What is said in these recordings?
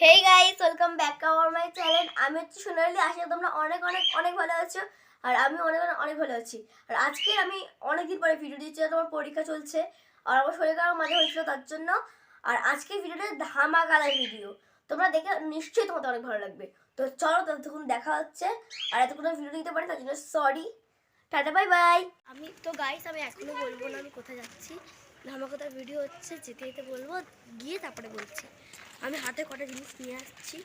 Hey guys welcome back our my channel আমি হচ্ছে সোনালি, আশা তোমরা অনেক অনেক অনেক ভালো আছো। আর আমি অনেক অনেক অনেক ভালো আছি। আর আজকে আমি অনেক দিন পরে ভিডিও দিচ্ছি তোমার পরীক্ষা চলছে। আর আমার শরীর খারাপ মাঝে হয়েছিল তার জন্য। আর আজকে ভিডিওটা ধামাকাদার ভিডিও তোমরা দেখে নিশ্চয়ই তোমাদের অনেক ভালো লাগবে। তো চলো ততক্ষণ দেখা হচ্ছে। আর এতক্ষণ ভিডিও দিতে পারি, তার জন্য সরি টাটা বাই বাই আমি তো গাইস আমি এখনও বলব না আমি কোথায় যাচ্ছি। ধামাকাদার ভিডিও হচ্ছে, যেতে যেতে বলব, গিয়ে তারপরে বলছি। আমি হাতে কটা জিনিস নিয়ে আসছি।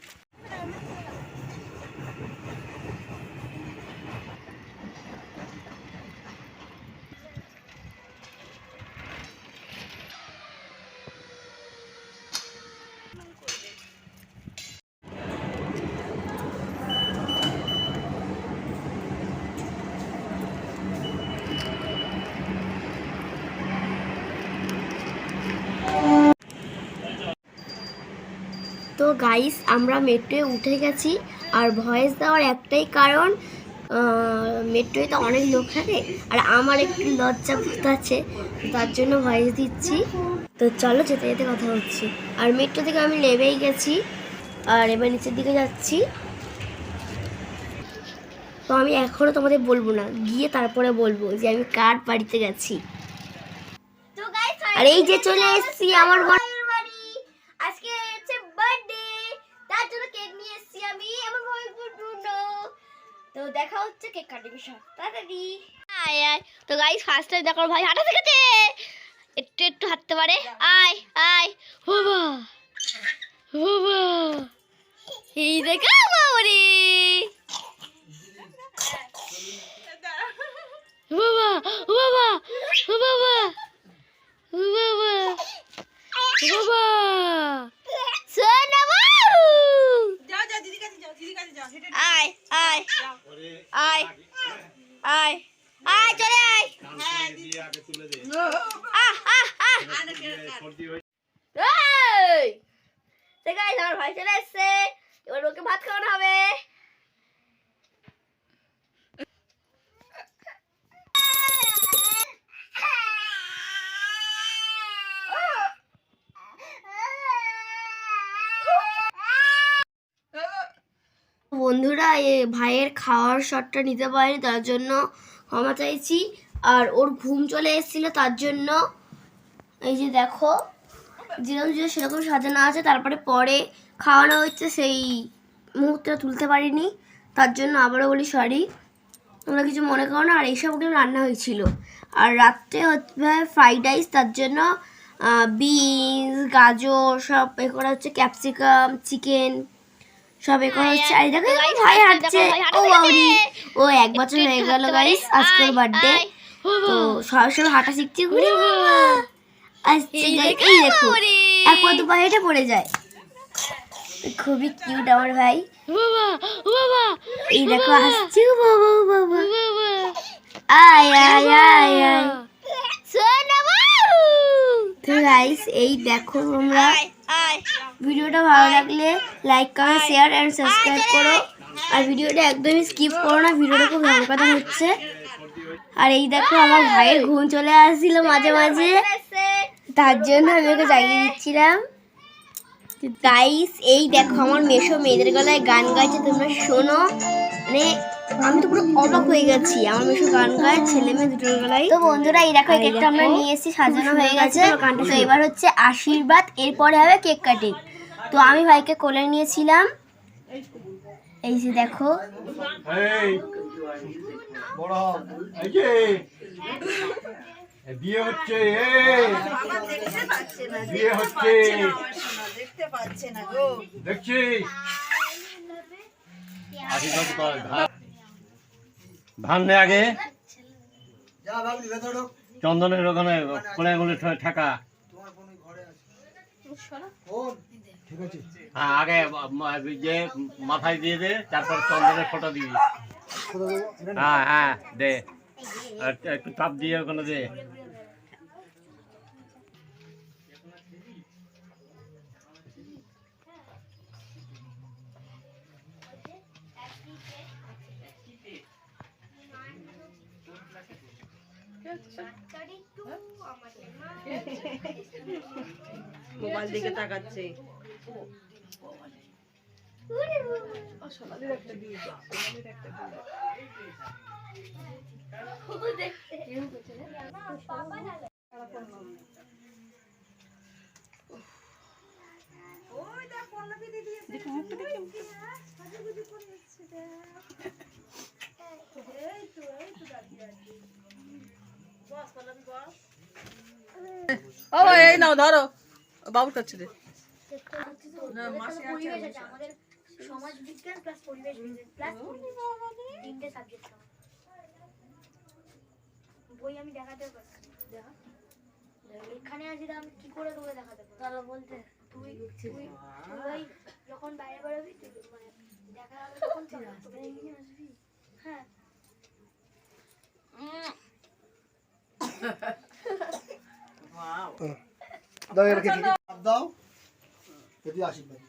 তো গাইস আমরা মেট্রোয়ে উঠে গেছি। আর ভয়েস দেওয়ার একটাই কারণ মেট্রোয় তো অনেক লোক থাকে আর আমার একটু লজ্জা বোধ আছে তার জন্য ভয়েস দিচ্ছি। তো চলো যেতে যেতে কথা হচ্ছে আর মেট্রো থেকে আমি নেমেই গেছি আর এবার নিচের দিকে যাচ্ছি। তো আমি এখনও তোমাদের বলব না গিয়ে তারপরে বলব যে আমি কার বাড়িতে গেছি। আর এই যে চলে এসেছি আমার বোনের বাড়ি আজকে হচ্ছে বার্থডে তার জন্য কেক নিয়ে এসেছি আমি আমার ভাই বুনো তো দেখা হচ্ছে কেক কাটিং সব তাড়াতাড়ি। আয় আয়। তো গাইস ফার্স্ট টাইম দেখো ভাই হাঁটা শিখেছে? একটু একটু হাঁটতে পারে? আয় আয়। বাবা বাবা এই দেখা বাবারে বাবা বাবা বাবা বাবা বাবা সোনা বাবু যাও যাও দিদি কাছে যাও দিদি কাছে যাও আয় আয়। আয়। আয় আয় চলে আয় আহ আহ আহ এই ঠিক আছে আমার ভাই চলে এসছে এবার ওকে ভাত খাওয়ানো হবে বন্ধুরা, এ ভাইয়ের খাওয়ার শটটা নিতে পারিনি, তার জন্য ক্ষমা চাইছি। আর ওর ঘুম চলে এসেছিল, তার জন্য এই যে দেখো, যেরকম যে সেরকম সাজানো আছে। তারপরে পরে খাওয়ানো হচ্ছে সেই মুহূর্তে তুলতে পারিনি, তার জন্য আবারও বলি সরি তোমরা কিছু মনে করো না, আর এইসবগুলো রান্না হয়েছিল। আর রাত্রে হচ্ছে ফ্রাইড রাইস তার জন্য বিনস গাজর, সব এ করা হচ্ছে ক্যাপসিকাম চিকেন সব করা হচ্ছে আর দেখো ভাই হাঁটছে ও বাউরি ও এক বছর হয়ে গেল গাইস আজকের বার্থডে তো সব সব হাঁটা শিখছে ঘুরে আসছে এই দেখো এক পা দু পা হেঁটে পড়ে যায়। খুবই কিউট আমার ভাই। এই দেখো আসছে ও বাবা বাবা। আয় আয় আয় আয়। তো গাইস এই দেখো তোমরা। ভিডিওটা ভালো লাগলে like comment share and subscribe করো। আর ভিডিওটা একদমই স্কিপ করো না ভিডিওটা খুব ভালো কথা হচ্ছে। আর এই দেখো আমার ভাইয়ের ঘুম চলে আসছিল মাঝে মাঝে। তার জন্য আমি ওকে জাগিয়ে দিচ্ছিলাম। গাইস এই দেখো আমার মেশো মেয়েদের গলায় গান গাইছে তোমরা শোনো। মানে আমি তো পুরো অবাক হয়ে গেছি। আমার মেশো গান গায় ছেলে মেয়ে দুটোর গলায় তো বন্ধুরা এই দেখো কেকটা আমরা নিয়ে এসেছি সাজানো হয়ে গেছে। তো এবার হচ্ছে আশীর্বাদ এরপরে হবে কেক কাটিং। তো আমি ভাইকে কোলে নিয়েছিলাম। এই যে দেখো। বিয়ে হচ্ছে বিয়ে হচ্ছে। দেখতে পাচ্ছে না গো। দেখছি। আশীর্বাদ কর ধান ধান নে আগে চন্দনের ওখানে কোলে কোলে ঠাকা। হ্যাঁ আগে যে মাথায় দিয়ে দে তারপর চন্দনের ফটো দিবি। হ্যাঁ হ্যাঁ দে। আর একটু তাপ দিয়ে ওখানে দে। মোবাইল দিকে তাকাচ্ছে দেখ এসছে দেখ। এই তো এই তো দাঁড়িয়ে আছে। বস পল্লবী বস ও এই নাও ধরো। বাবুর কাছে দে পরিবেশ আছে আমাদের সমাজ বিজ্ঞান প্লাস পরিবেশ বিজ্ঞান প্লাস তিনটে সাবজেক্ট বই আমি দেখাতে পারছি দেখা। এখানে আছি আমি কি করে তোকে দেখাতে পারব? তারা বলতে তুই তুই তুই যখন বাইরে বেরোবি তুই মানে দেখা তখন তুই আসবি? হ্যাঁ। দাও এর কেটে হাত দাও। কেটে আশীর্বাদ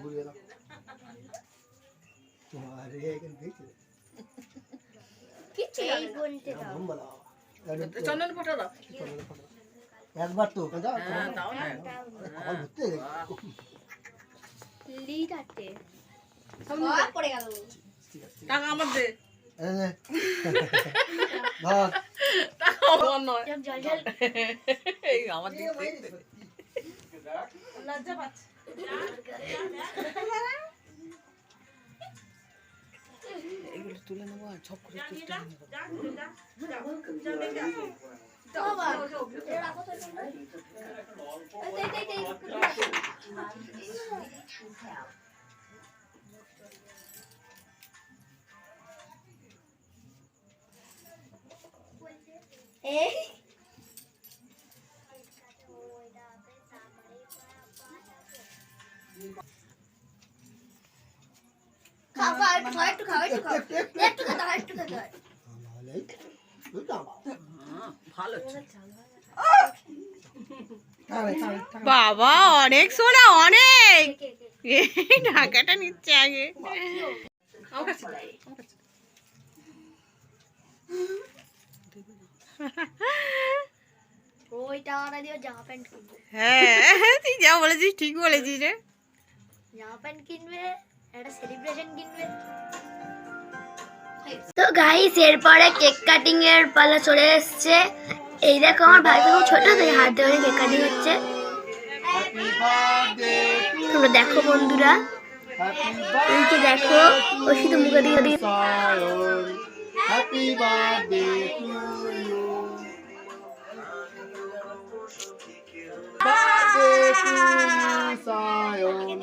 ঘুরিয়ে দাও। আরে এখানে দেখছে কিছু এই বলতে দাও। ভুম বলা। চন্দন ফটো একবার তো কাজা হ্যাঁ দাও না। ঘুরতে লিড আছে পড়ে গেল টাকা আমার দে। লজ্জা পাচ্ছে এগুলো তুলে নেব আর ঝপ করে তুলতে যা বাবা অনেক সোনা অনেক কে কে এই ঢাকাটা নিচ্ছে আগে আমার কাছে দে, আমার কাছে দে। ওই টাকাটা দিয়ে জামা প্যান্ট কিনবে। হ্যাঁ তুই যা বলেছিস ঠিক বলেছিস রে। জামা প্যান্ট কিনবে একটা সেলিব্রেশন কিনবে। তো গাইস এরপরে কেক কাটিং এর পালা চলে এসেছে। এই দেখো আমার ভাই তো ছোট তাই হাত ধরে কেক কাটিং হচ্ছে। হ্যাপি তোমরা দেখো বন্ধুরা। হ্যাপি এই যে দেখো ও শুধু মুখে দিয়ে দিয়ে happy birthday to you birthday to Sayan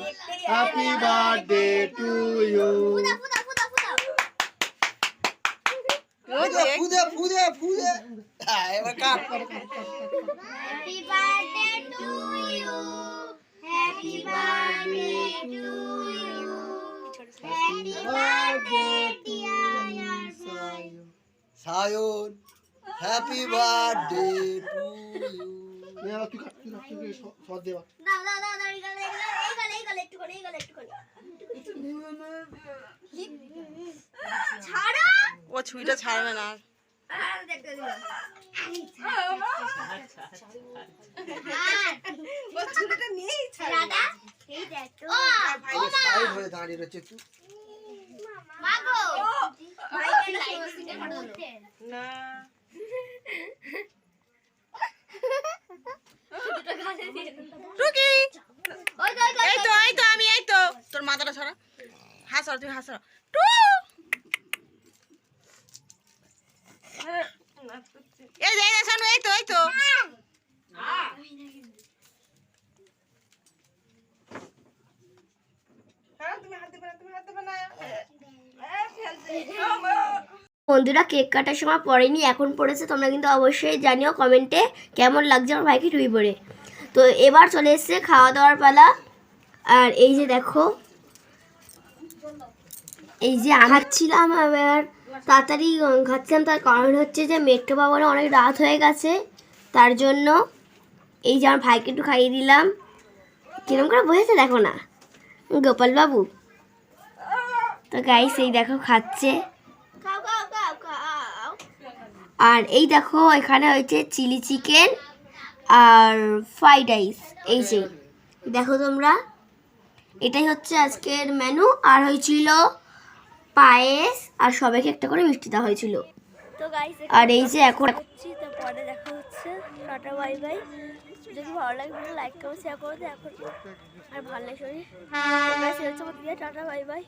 happy birthday to you ফুদে ফুদে ফুদে এবার cut happy birthday to you happy birthday to you happy birthday to Sayan Sayan happy birthday to you তুই কাট তুই কাট তুই সদ দেবা না না না না এই গালে এই গালে এই গালে একটু করে এই গালে একটু করে ছাড়ো ও ছুরিটা ছাড়বে না আর দেখতে দিও ও ছুরিটা নিয়েই ছাড় দাদা এই দেখো ও সাইড হয়ে দাঁড়িয়ে রয়েছে একটু মাগো ভাইকে লাইভ না বন্ধুরা, কেক কাটার সময় পড়েনি, এখন পড়েছে, তোমরা কিন্তু অবশ্যই জানিও কমেন্টে কেমন লাগছে আমার ভাইকে টুই পড়ে তো এবার চলে এসছে খাওয়া দাওয়ার পালা। আর এই যে দেখো এই যে খাচ্ছিলাম আবার তাড়াতাড়ি খাচ্ছিলাম তার কারণ হচ্ছে যে মেট্রো পাবনে অনেক রাত হয়ে গেছে তার জন্য এই যে আমার ভাইকে একটু খাইয়ে দিলাম। কিরম করে বসেছে দেখো না গোপাল বাবু তো গাই সেই দেখো খাচ্ছে। আর এই দেখো এখানে হয়েছে চিলি চিকেন। আর ফ্রাইড রাইস এই যে। দেখো তোমরা এটাই হচ্ছে আজকের মেনু আর হয়েছিল পায়েস আর সবাইকে একটা করে মিষ্টি দেওয়া হয়েছিল। আর এই যে এখন পরে দেখা হচ্ছে। টাটা বাই বাই যদি ভালো লাগে ভিডিও লাইক করো শেয়ার করো তো এখন। আর ভালো লাগে শরীর তো guys, হচ্ছে দিয়ে। Tata bye by